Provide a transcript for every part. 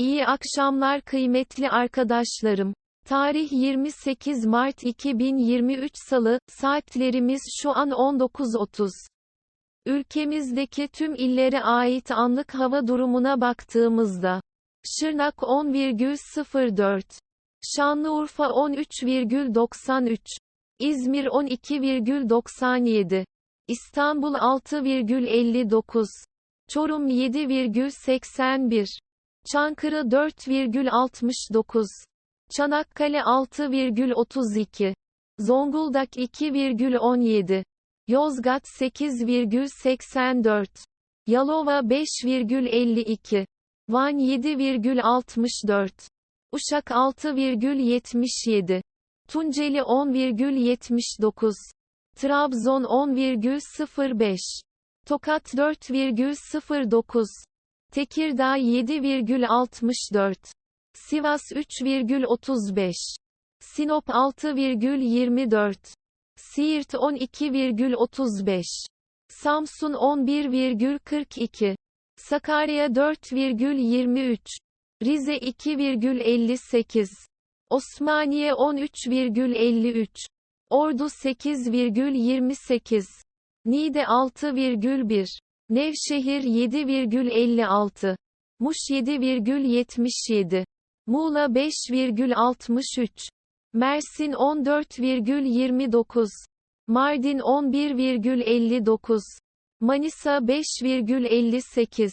İyi akşamlar kıymetli arkadaşlarım. Tarih 28 Mart 2023 Salı, saatlerimiz şu an 19.30. Ülkemizdeki tüm illere ait anlık hava durumuna baktığımızda, Şırnak 10,04, Şanlıurfa 13,93, İzmir 12,97, İstanbul 6,59, Çorum 7,81, Çankırı 4,69, Çanakkale 6,32, Zonguldak 2,17, Yozgat 8,84, Yalova 5,52, Van 7,64, Uşak 6,77, Tunceli 10,79, Trabzon 10,05, Tokat 4,09, Tekirdağ 7,64, Sivas 3,35, Sinop 6,24, Siirt 12,35, Samsun 11,42, Sakarya 4,23, Rize 2,58, Osmaniye 13,53, Ordu 8,28, Niğde 6,1, Nevşehir 7,56, Muş 7,77, Muğla 5,63, Mersin 14,29, Mardin 11,59, Manisa 5,58,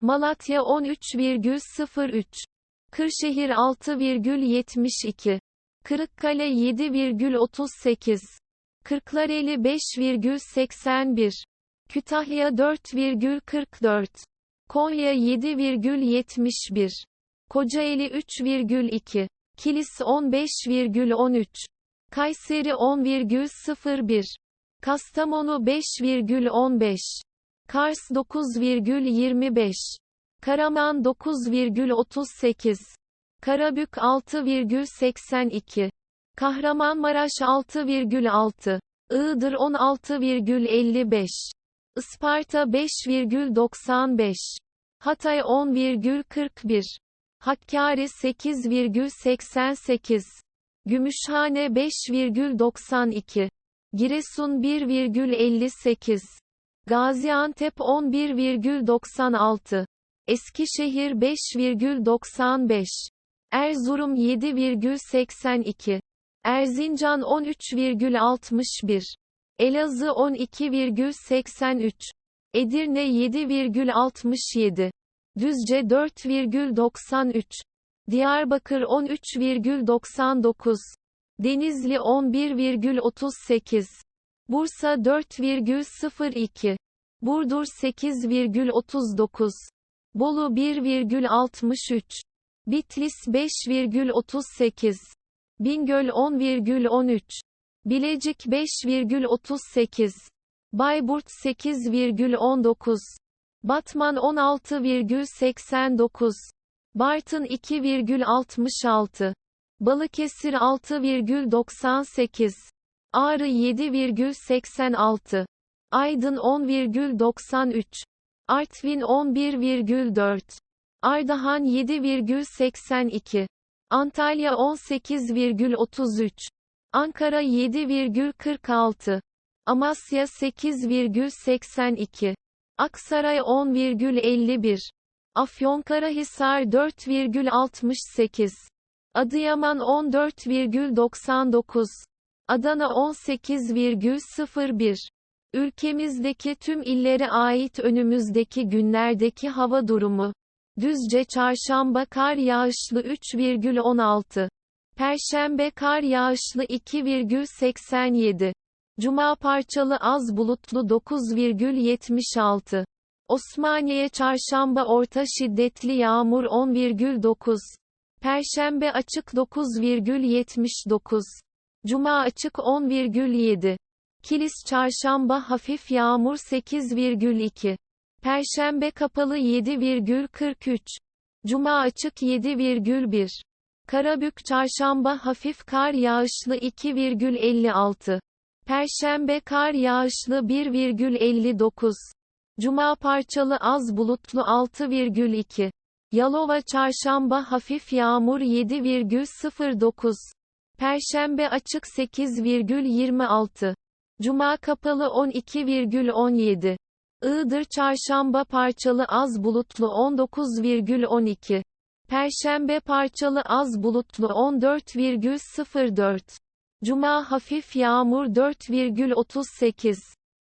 Malatya 13,03, Kırşehir 6,72, Kırıkkale 7,38, Kırklareli 5,81, Kütahya 4,44, Konya 7,71, Kocaeli 3,2, Kilis 15,13, Kayseri 10,01, Kastamonu 5,15, Kars 9,25, Karaman 9,38, Karabük 6,82, Kahramanmaraş 6,6, Iğdır 16,55, Isparta 5,95, Hatay 10,41, Hakkari 8,88, Gümüşhane 5,92, Giresun 1,58, Gaziantep 11,96, Eskişehir 5,95, Erzurum 7,82, Erzincan 13,61, Elazığ 12,83, Edirne 7,67, Düzce 4,93, Diyarbakır 13,99, Denizli 11,38, Bursa 4,02, Burdur 8,39, Bolu 1,63, Bitlis 5,38, Bingöl 10,13, Bilecik 5,38, Bayburt 8,19, Batman 16,89, Bartın 2,66, Balıkesir 6,98, Ağrı 7,86, Aydın 10,93, Artvin 11,4, Ardahan 7,82, Antalya 18,33, Ankara 7,46, Amasya 8,82, Aksaray 10,51, Afyonkarahisar 4,68, Adıyaman 14,99, Adana 18,01. Ülkemizdeki tüm illere ait önümüzdeki günlerdeki hava durumu. Düzce çarşamba kar yağışlı 3,16. Perşembe kar yağışlı 2,87. Cuma parçalı az bulutlu 9,76. Osmaniye çarşamba orta şiddetli yağmur 10,9. Perşembe açık 9,79. Cuma açık 10,7. Kilis çarşamba hafif yağmur 8,2. Perşembe kapalı 7,43. Cuma açık 7,1. Karabük çarşamba hafif kar yağışlı 2,56. Perşembe kar yağışlı 1,59. Cuma parçalı az bulutlu 6,2. Yalova çarşamba hafif yağmur 7,09. Perşembe açık 8,26. Cuma kapalı 12,17. Iğdır çarşamba parçalı az bulutlu 19,12. Perşembe parçalı az bulutlu 14,04. Cuma hafif yağmur 4,38.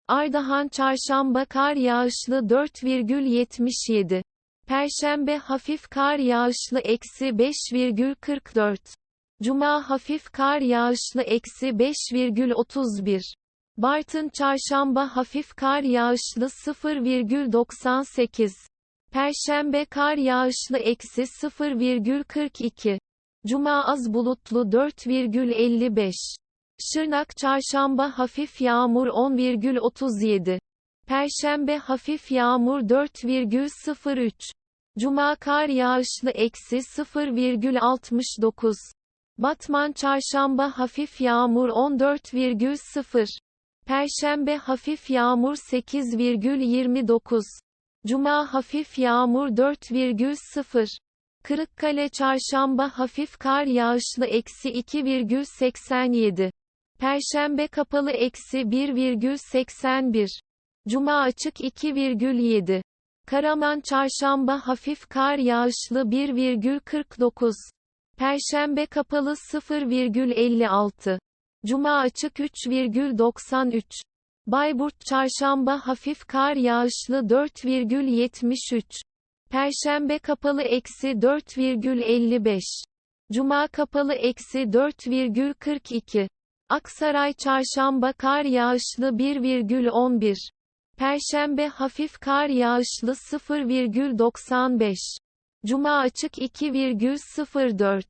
Ardahan çarşamba kar yağışlı 4,77. Perşembe hafif kar yağışlı eksi 5,44. Cuma hafif kar yağışlı eksi 5,31. Bartın çarşamba hafif kar yağışlı 0,98. Perşembe kar yağışlı eksi 0,42. Cuma az bulutlu 4,55. Şırnak çarşamba hafif yağmur 10,37. Perşembe hafif yağmur 4,03. Cuma kar yağışlı eksi 0,69. Batman çarşamba hafif yağmur 14,0. Perşembe hafif yağmur 8,29. Cuma hafif yağmur 4,0. Kırıkkale çarşamba hafif kar yağışlı eksi 2,87. Perşembe kapalı eksi 1,81. Cuma açık 2,7. Karaman çarşamba hafif kar yağışlı 1,49. Perşembe kapalı 0,56. Cuma açık 3,93. Bayburt çarşamba hafif kar yağışlı 4,73. Perşembe kapalı eksi 4,55. Cuma kapalı eksi 4,42. Aksaray çarşamba kar yağışlı 1,11. Perşembe hafif kar yağışlı 0,95. Cuma açık 2,04.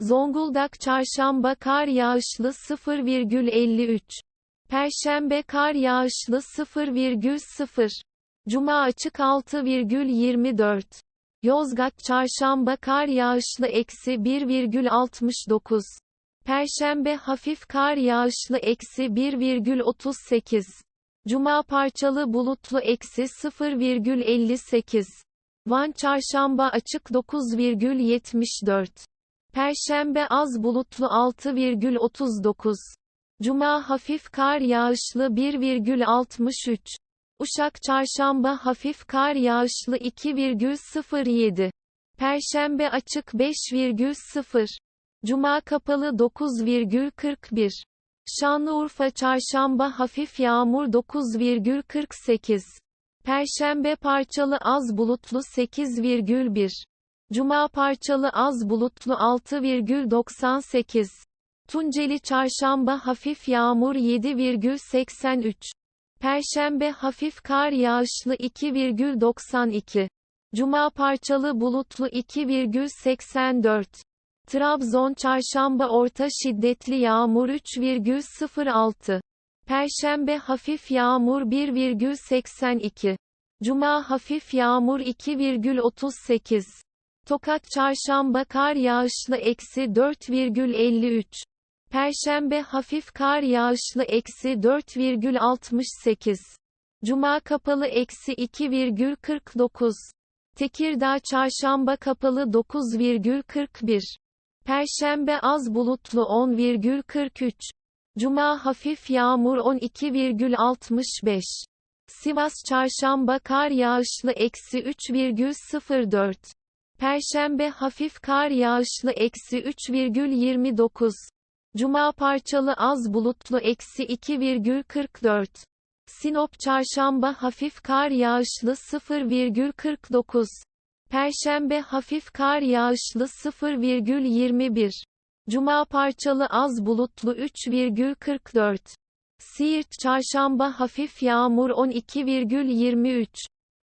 Zonguldak çarşamba kar yağışlı 0,53. Perşembe kar yağışlı 0,0. Cuma açık 6,24. Yozgat çarşamba kar yağışlı eksi 1,69. Perşembe hafif kar yağışlı eksi 1,38. Cuma parçalı bulutlu eksi 0,58. Van çarşamba açık 9,74. Perşembe az bulutlu 6,39. Cuma hafif kar yağışlı 1,63. Uşak çarşamba hafif kar yağışlı 2,07. Perşembe açık 5,0. Cuma kapalı 9,41. Şanlıurfa çarşamba hafif yağmur 9,48. Perşembe parçalı az bulutlu 8,1. Cuma parçalı az bulutlu 6,98. Tunceli çarşamba hafif yağmur 7,83. Perşembe hafif kar yağışlı 2,92. Cuma parçalı bulutlu 2,84. Trabzon çarşamba orta şiddetli yağmur 3,06. Perşembe hafif yağmur 1,82. Cuma hafif yağmur 2,38. Tokat çarşamba kar yağışlı eksi 4,53. Perşembe hafif kar yağışlı eksi 4,68. Cuma kapalı eksi 2,49. Tekirdağ çarşamba kapalı 9,41. Perşembe az bulutlu 10,43. Cuma hafif yağmur 12,65. Sivas çarşamba kar yağışlı eksi 3,04. Perşembe hafif kar yağışlı eksi 3,29. Cuma parçalı az bulutlu eksi 2,44. Sinop çarşamba hafif kar yağışlı 0,49. Perşembe hafif kar yağışlı 0,21. Cuma parçalı az bulutlu 3,44. Siirt çarşamba hafif yağmur 12,23.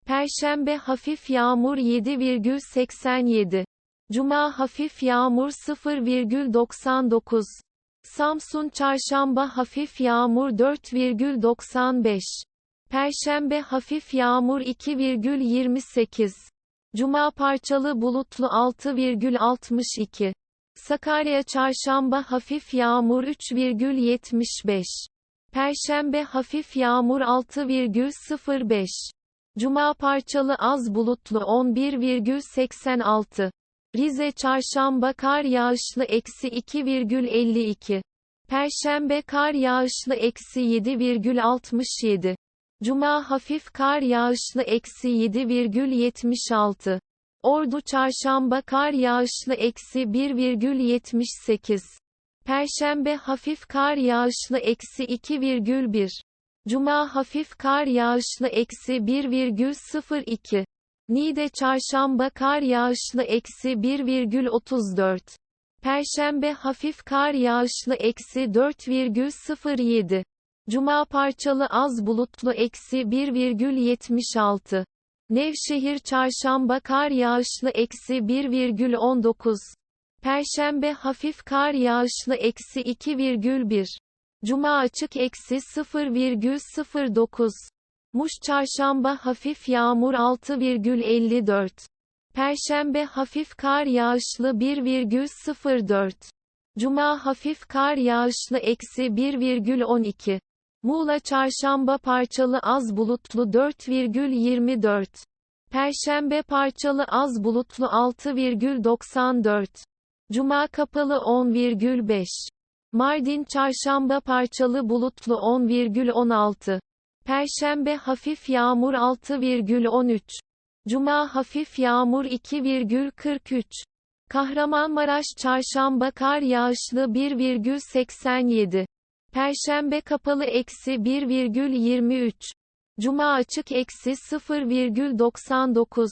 Perşembe hafif yağmur 7,87. Cuma hafif yağmur 0,99. Samsun çarşamba hafif yağmur 4,95. Perşembe hafif yağmur 2,28. Cuma parçalı bulutlu 6,62. Sakarya çarşamba hafif yağmur 3,75. Perşembe hafif yağmur 6,05. Cuma parçalı az bulutlu 11,86. Rize çarşamba kar yağışlı eksi 2,52. Perşembe kar yağışlı eksi 7,67. Cuma hafif kar yağışlı eksi 7,76. Ordu çarşamba kar yağışlı eksi 1,78. Perşembe hafif kar yağışlı eksi 2,1. Cuma hafif kar yağışlı eksi 1,02. Niğde çarşamba kar yağışlı eksi 1,34. Perşembe hafif kar yağışlı eksi 4,07. Cuma parçalı az bulutlu eksi 1,76. Nevşehir çarşamba kar yağışlı eksi 1,19. Perşembe hafif kar yağışlı eksi 2,1. Cuma açık eksi 0,09. Muş çarşamba hafif yağmur 6,54. Perşembe hafif kar yağışlı 1,04. Cuma hafif kar yağışlı eksi 1,12. Muğla çarşamba parçalı az bulutlu 4,24. Perşembe parçalı az bulutlu 6,94. Cuma kapalı 10,5. Mardin çarşamba parçalı bulutlu 10,16. Perşembe hafif yağmur 6,13. Cuma hafif yağmur 2,43. Kahramanmaraş çarşamba kar yağışlı 1,87. Perşembe kapalı eksi 1,23. Cuma açık eksi 0,99.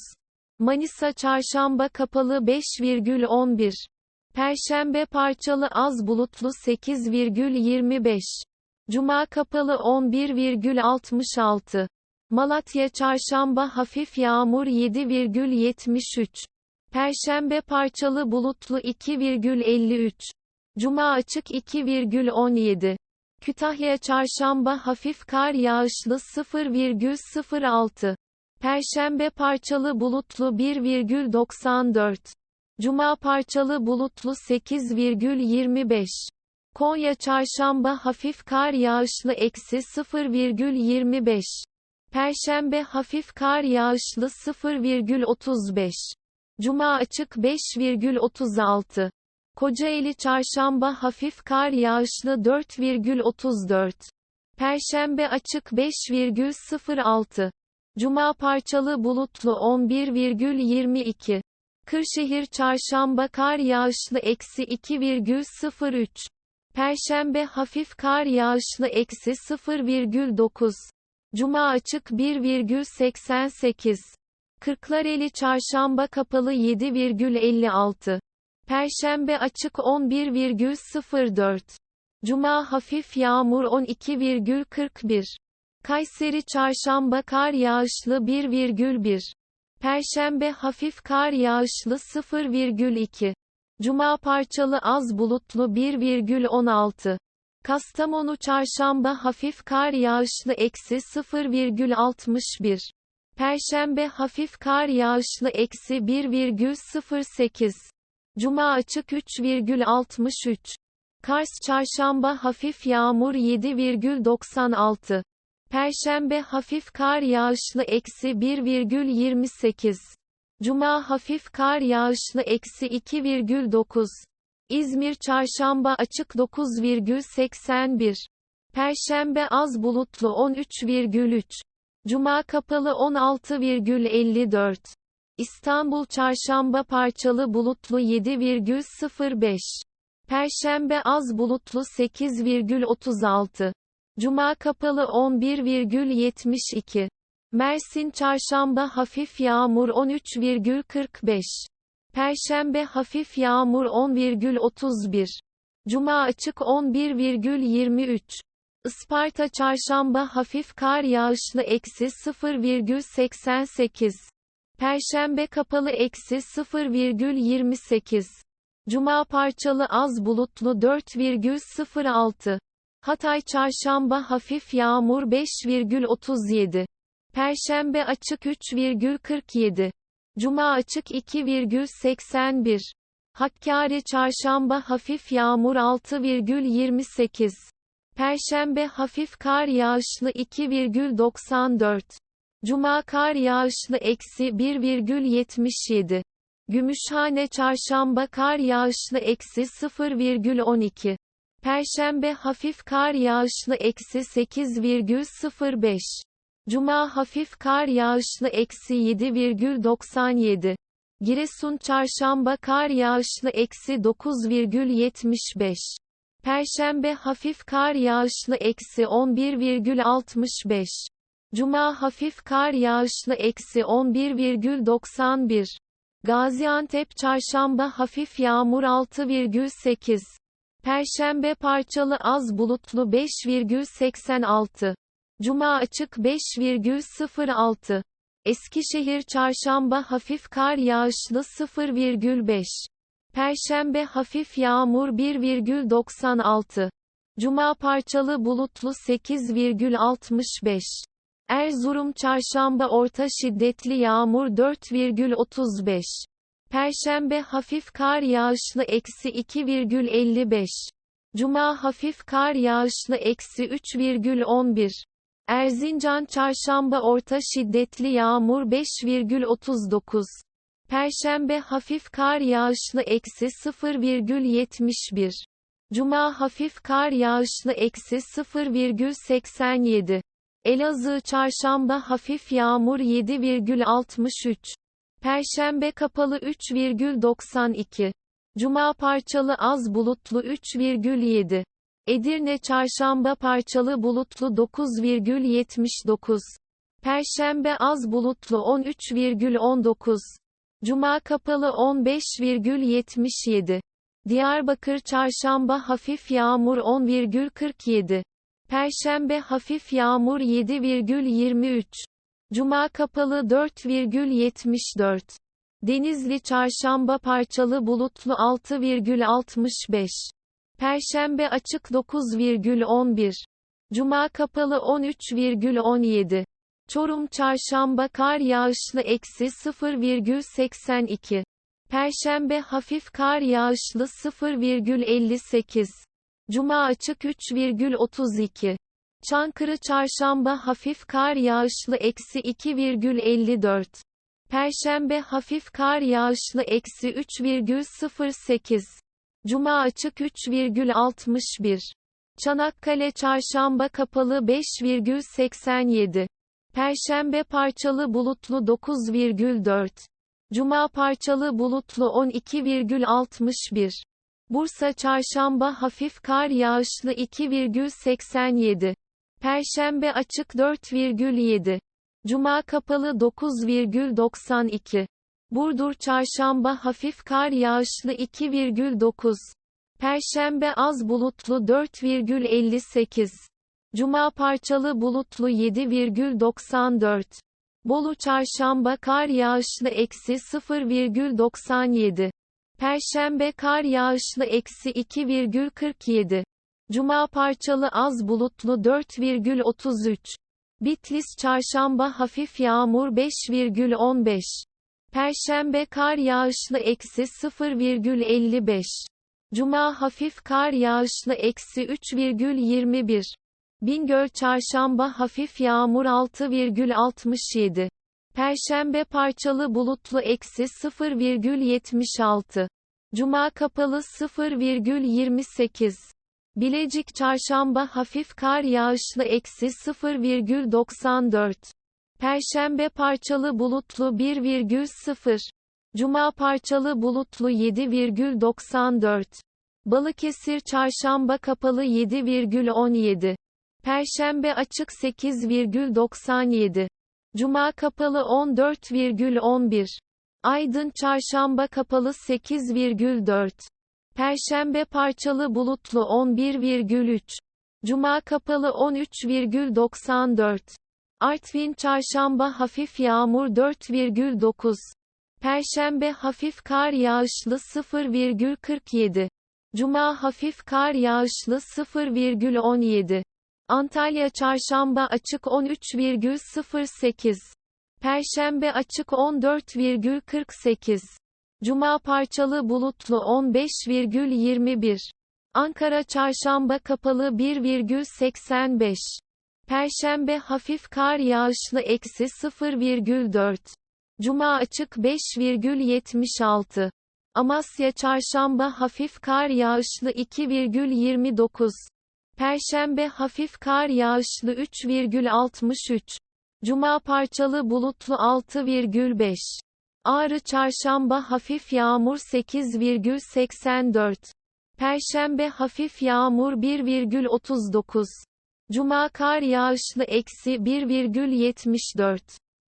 Manisa çarşamba kapalı 5,11. Perşembe parçalı az bulutlu 8,25. Cuma kapalı 11,66. Malatya çarşamba hafif yağmur 7,73. Perşembe parçalı bulutlu 2,53. Cuma açık 2,17. Kütahya çarşamba hafif kar yağışlı 0,06. Perşembe parçalı bulutlu 1,94. Cuma parçalı bulutlu 8,25. Konya çarşamba hafif kar yağışlı eksi 0,25. Perşembe hafif kar yağışlı 0,35. Cuma açık 5,36. Kocaeli çarşamba hafif kar yağışlı 4,34. Perşembe açık 5,06. Cuma parçalı bulutlu 11,22. Kırşehir çarşamba kar yağışlı eksi 2,03. Perşembe hafif kar yağışlı eksi 0,9. Cuma açık 1,88. Kırklareli çarşamba kapalı 7,56. Perşembe açık 11,04. Cuma hafif yağmur 12,41. Kayseri çarşamba kar yağışlı 1,1. Perşembe hafif kar yağışlı 0,2. Cuma parçalı az bulutlu 1,16. Kastamonu çarşamba hafif kar yağışlı eksi 0,61. Perşembe hafif kar yağışlı eksi 1,08. Cuma açık 3,63. Kars çarşamba hafif yağmur 7,96. Perşembe hafif kar yağışlı eksi 1,28. Cuma hafif kar yağışlı eksi 2,9. İzmir çarşamba açık 9,81. Perşembe az bulutlu 13,3. Cuma kapalı 16,54. İstanbul çarşamba parçalı bulutlu 7,05. Perşembe az bulutlu 8,36. Cuma kapalı 11,72. Mersin çarşamba hafif yağmur 13,45. Perşembe hafif yağmur 10,31. Cuma açık 11,23. Isparta çarşamba hafif kar yağışlı eksi 0,88. Perşembe kapalı eksi 0,28. Cuma parçalı az bulutlu 4,06. Hatay çarşamba hafif yağmur 5,37. Perşembe açık 3,47. Cuma açık 2,81. Hakkari çarşamba hafif yağmur 6,28. Perşembe hafif kar yağışlı 2,94. Cuma kar yağışlı eksi 1,77. Gümüşhane çarşamba kar yağışlı eksi 0,12. Perşembe hafif kar yağışlı eksi 8,05. Cuma hafif kar yağışlı eksi 7,97. Giresun çarşamba kar yağışlı eksi 9,75. Perşembe hafif kar yağışlı eksi 11,65. Cuma hafif kar yağışlı eksi 11,91. Gaziantep çarşamba hafif yağmur 6,8. Perşembe parçalı az bulutlu 5,86. Cuma açık 5,06. Eskişehir çarşamba hafif kar yağışlı 0,5. Perşembe hafif yağmur 1,96. Cuma parçalı bulutlu 8,65. Erzurum çarşamba orta şiddetli yağmur 4,35. Perşembe hafif kar yağışlı eksi 2,55. Cuma hafif kar yağışlı eksi 3,11. Erzincan çarşamba orta şiddetli yağmur 5,39. Perşembe hafif kar yağışlı eksi 0,71. Cuma hafif kar yağışlı eksi 0,87. Elazığ çarşamba hafif yağmur 7,63. Perşembe kapalı 3,92. Cuma parçalı az bulutlu 3,7. Edirne çarşamba parçalı bulutlu 9,79. Perşembe az bulutlu 13,19. Cuma kapalı 15,77. Diyarbakır çarşamba hafif yağmur 10,47. Perşembe hafif yağmur 7,23. Cuma kapalı 4,74. Denizli çarşamba parçalı bulutlu 6,65. Perşembe açık 9,11. Cuma kapalı 13,17. Çorum çarşamba kar yağışlı eksi 0,82. Perşembe hafif kar yağışlı 0,58. Cuma açık 3,32. Çankırı çarşamba hafif kar yağışlı eksi 2,54. Perşembe hafif kar yağışlı eksi 3,08. Cuma açık 3,61. Çanakkale çarşamba kapalı 5,87. Perşembe parçalı bulutlu 9,4. Cuma parçalı bulutlu 12,61. Bursa çarşamba hafif kar yağışlı 2,87. Perşembe açık 4,7. Cuma kapalı 9,92. Burdur çarşamba hafif kar yağışlı 2,9. Perşembe az bulutlu 4,58. Cuma parçalı bulutlu 7,94. Bolu çarşamba kar yağışlı eksi 0,97. Perşembe kar yağışlı eksi 2,47. Cuma parçalı az bulutlu 4,33. Bitlis çarşamba hafif yağmur 5,15. Perşembe kar yağışlı eksi 0,55. Cuma hafif kar yağışlı eksi 3,21. Bingöl çarşamba hafif yağmur 6,67. Perşembe parçalı bulutlu eksi 0,76. Cuma kapalı 0,28. Bilecik çarşamba hafif kar yağışlı eksi 0,94. Perşembe parçalı bulutlu 1,0. Cuma parçalı bulutlu 7,94. Balıkesir çarşamba kapalı 7,17. Perşembe açık 8,97. Cuma kapalı 14,11. Aydın çarşamba kapalı 8,4. Perşembe parçalı bulutlu 11,3. Cuma kapalı 13,94. Artvin çarşamba hafif yağmur 4,9. Perşembe hafif kar yağışlı 0,47. Cuma hafif kar yağışlı 0,17. Antalya çarşamba açık 13,08. Perşembe açık 14,48. Cuma parçalı bulutlu 15,21. Ankara çarşamba kapalı 1,85. Perşembe hafif kar yağışlı eksi 0,4. Cuma açık 5,76. Amasya çarşamba hafif kar yağışlı 2,29. Perşembe hafif kar yağışlı 3,63. Cuma parçalı bulutlu 6,5. Ağrı çarşamba hafif yağmur 8,84. Perşembe hafif yağmur 1,39. Cuma kar yağışlı eksi 1,74.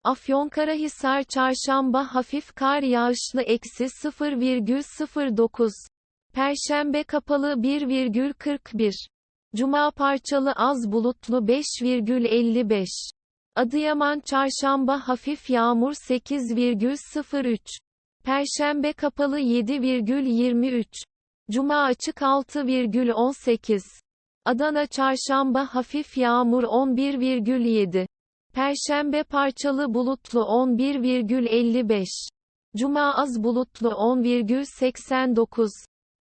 Afyonkarahisar çarşamba hafif kar yağışlı eksi 0,09. Perşembe kapalı 1,41. Cuma parçalı az bulutlu 5,55. Adıyaman çarşamba hafif yağmur 8,03. Perşembe kapalı 7,23. Cuma açık 6,18. Adana çarşamba hafif yağmur 11,7. Perşembe parçalı bulutlu 11,55. Cuma az bulutlu 10,89.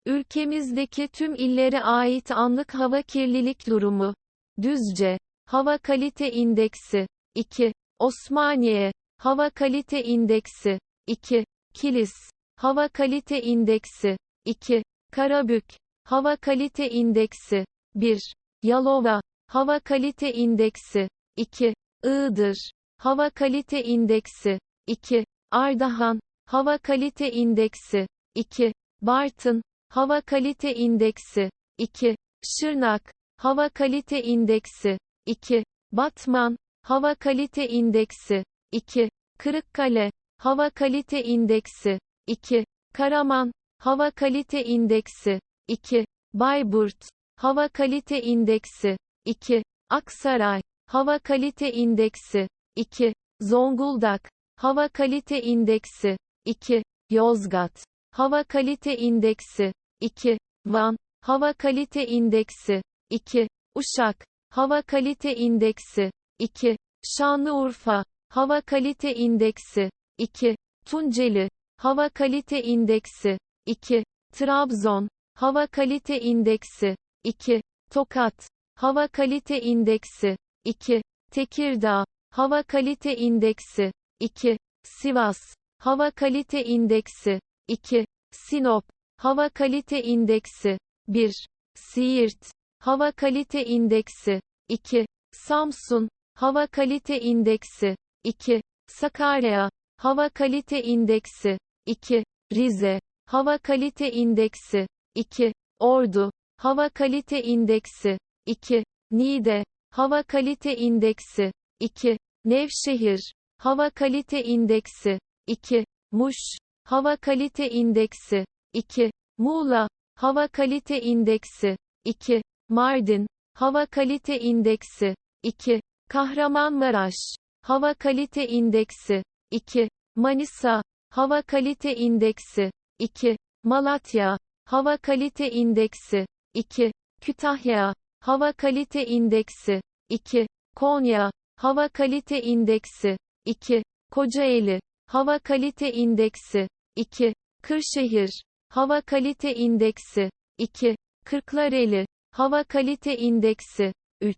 Ülkemizdeki tüm illere ait anlık hava kirlilik durumu. Düzce. Hava kalite indeksi. 2. Osmaniye. Hava kalite indeksi. 2. Kilis. Hava kalite indeksi. 2. Karabük. Hava kalite indeksi. 1. Yalova. Hava kalite indeksi. 2. Iğdır. Hava kalite indeksi. 2. Ardahan. Hava kalite indeksi. 2. Bartın. Hava kalite indeksi. 2. Şırnak. Hava kalite indeksi. 2. Batman. Hava kalite indeksi. 2. Kırıkkale. Hava kalite indeksi. 2. Karaman. Hava kalite indeksi. 2. Bayburt. Hava kalite indeksi. 2. Aksaray. Hava kalite indeksi. 2. Zonguldak. Hava kalite indeksi. 2. Yozgat. Hava kalite indeksi. 2. Van. Hava kalite indeksi. 2. Uşak. Hava kalite indeksi. 2. Şanlıurfa. Hava kalite indeksi. 2. Tunceli. Hava kalite indeksi. 2. Trabzon. Hava kalite indeksi. 2. Tokat. Hava kalite indeksi. 2. Tekirdağ. Hava kalite indeksi. 2. Sivas. Hava kalite indeksi. 2. Sinop. Hava kalite indeksi. 1. Siirt. Hava kalite indeksi. 2. Samsun. Hava kalite indeksi. 2. Sakarya. Hava kalite indeksi. 2. Rize. Hava kalite indeksi. 2. Ordu. Hava kalite indeksi. 2. Niğde. Hava kalite indeksi. 2. Nevşehir. Hava kalite indeksi. 2. Muş. Hava kalite indeksi. 2. Muğla. Hava kalite indeksi. 2. Mardin. Hava kalite indeksi. 2. Kahramanmaraş. Hava kalite indeksi. 2. Manisa. Hava kalite indeksi. 2. Malatya. Hava kalite indeksi. 2. Kütahya. Hava kalite indeksi. 2. Konya. Hava kalite indeksi. 2. Kocaeli. Hava kalite indeksi. 2. Kırşehir. Hava kalite indeksi. 2. Kırklareli. Hava kalite indeksi. 3.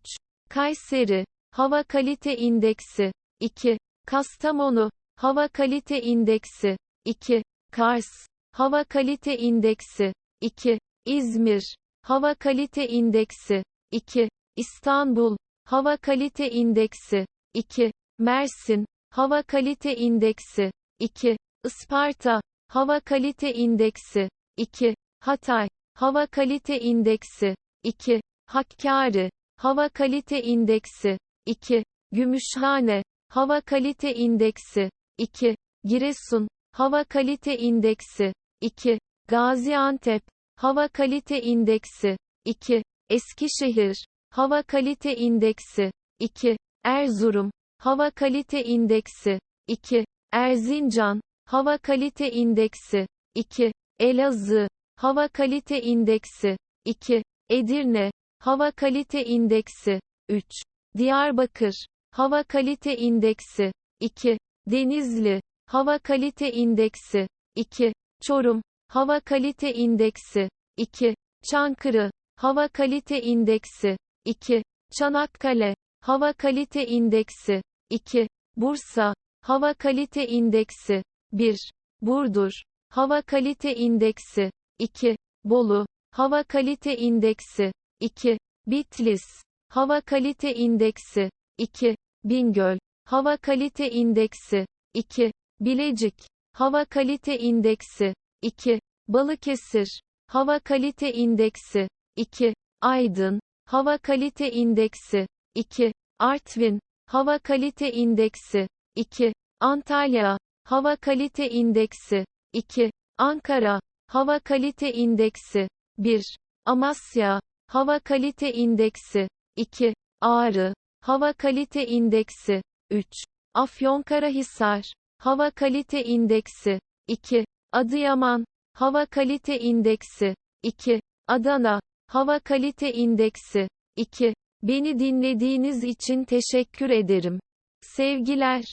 Kayseri. Hava kalite indeksi. 2. Kastamonu. Hava kalite indeksi. 2. Kars. Hava kalite indeksi. 2. İzmir. Hava kalite indeksi. 2. İstanbul. Hava kalite indeksi. 2. Mersin. Hava kalite indeksi. 2. Isparta. Hava kalite indeksi. 2. Hatay. Hava kalite indeksi. 2. Hakkari. Hava kalite indeksi. 2. Gümüşhane. Hava kalite indeksi. 2. Giresun. Hava kalite indeksi. 2. Gaziantep. Hava kalite indeksi. 2. Eskişehir. Hava kalite indeksi. 2. Erzurum. Hava kalite indeksi. 2. Erzincan. Hava kalite indeksi. 2. Elazığ. Hava kalite indeksi. 2. Edirne. Hava kalite indeksi. 3. Diyarbakır. Hava kalite indeksi. 2. Denizli. Hava kalite indeksi. 2. Çorum. Hava kalite indeksi. 2. Çankırı. Hava kalite indeksi. 2. Çanakkale. Hava kalite indeksi 2. Bursa Hava kalite indeksi 1. Burdur Hava kalite indeksi 2. Bolu Hava kalite indeksi 2. Bitlis Hava kalite indeksi 2. Bingöl Hava kalite indeksi 2. Bilecik Hava kalite indeksi 2. Balıkesir Hava kalite indeksi 2. Aydın Hava kalite indeksi 2. Artvin Hava kalite indeksi 2. Antalya Hava kalite indeksi 2. Ankara Hava kalite indeksi 1. Amasya Hava kalite indeksi 2. Ağrı Hava kalite indeksi 3. Afyonkarahisar Hava kalite indeksi 2. Adıyaman Hava kalite indeksi 2. Adana Hava kalite indeksi 2. Beni dinlediğiniz için teşekkür ederim. Sevgiler